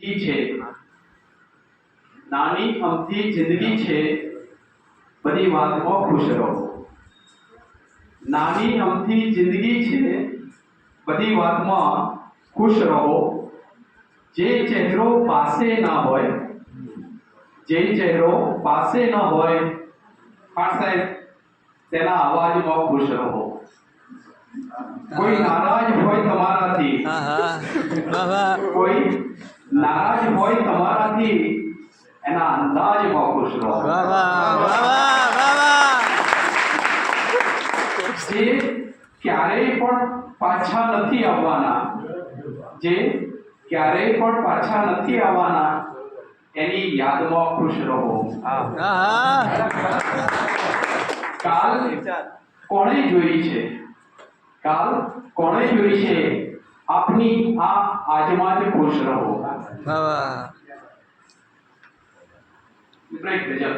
છે નાની અમથી જિંદગી છે બધી વાતમાં ખુશ રહો નાની અમથી જિંદગી છે બધી વાતમાં ખુશ રહો જે ચહેરો પાસે ના હોય જે ચહેરો પાસે ન હોય પાસે તેના અવાજમાં ખુશ રહો કોઈ નારાજ હોય તમારાથી કોઈ નારાજ હોય તમારાથી એના અંદાજમાં ખુશ રહો. વાહ વાહ વાહ વાહ વાહ. વાહ જે ક્યારેય પણ પાછા નથી આવવાના જે ક્યારેય પણ પાછા નથી આવવાના એની યાદમાં ખુશ રહો. કાલ કોણે જોઈ છે? કાલ કોણે જોઈ છે? આપની આ आजमा के खुश रहो ब्रेक છે.